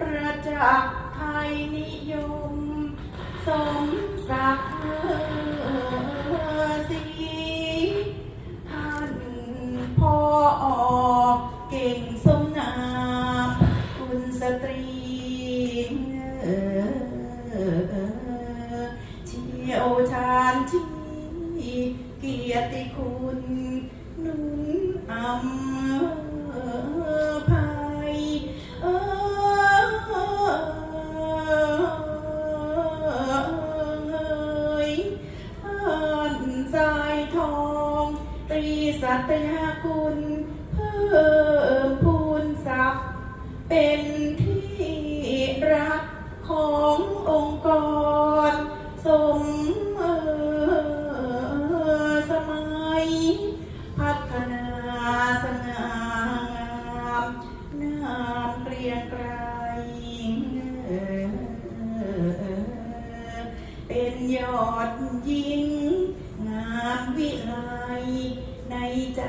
ประจักษ์ไทยนิยม สมศักดิ์ศรีท่านพ่อออกเก่งสมงามคุณสตรีเอ่อเชี่ยวชาญที่เกียรติคุณ สัตยาคุณเพิ่มพูนทรัพย์ เป็นที่รักขององค์กร สมเออสมัย พัฒนาสง่างามนามเกรียงไกรเป็นยอดยิ่งงามวิไล ในใจ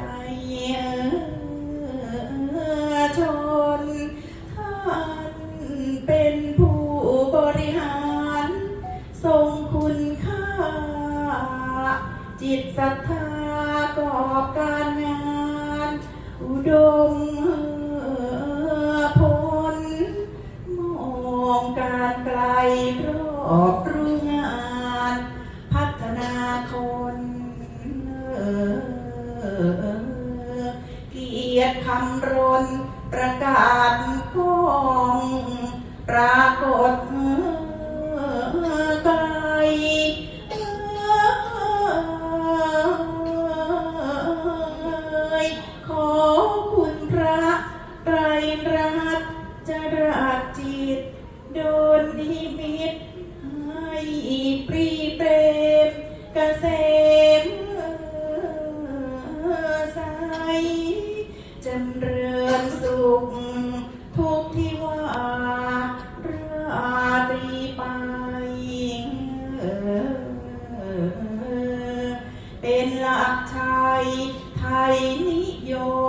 ชนท่านเป็นผู้บริหาร ทรงคุณค่า จิตศรัทธากอบการงาน อุดมผลมองการไกลรอบรู้งำรนประกาศกองปรากฏกายขอคุณพระไตรรัตน์จรัสจิต โดนนิมิตให้ปรีเตมเกษม จักชัยไทยนิยม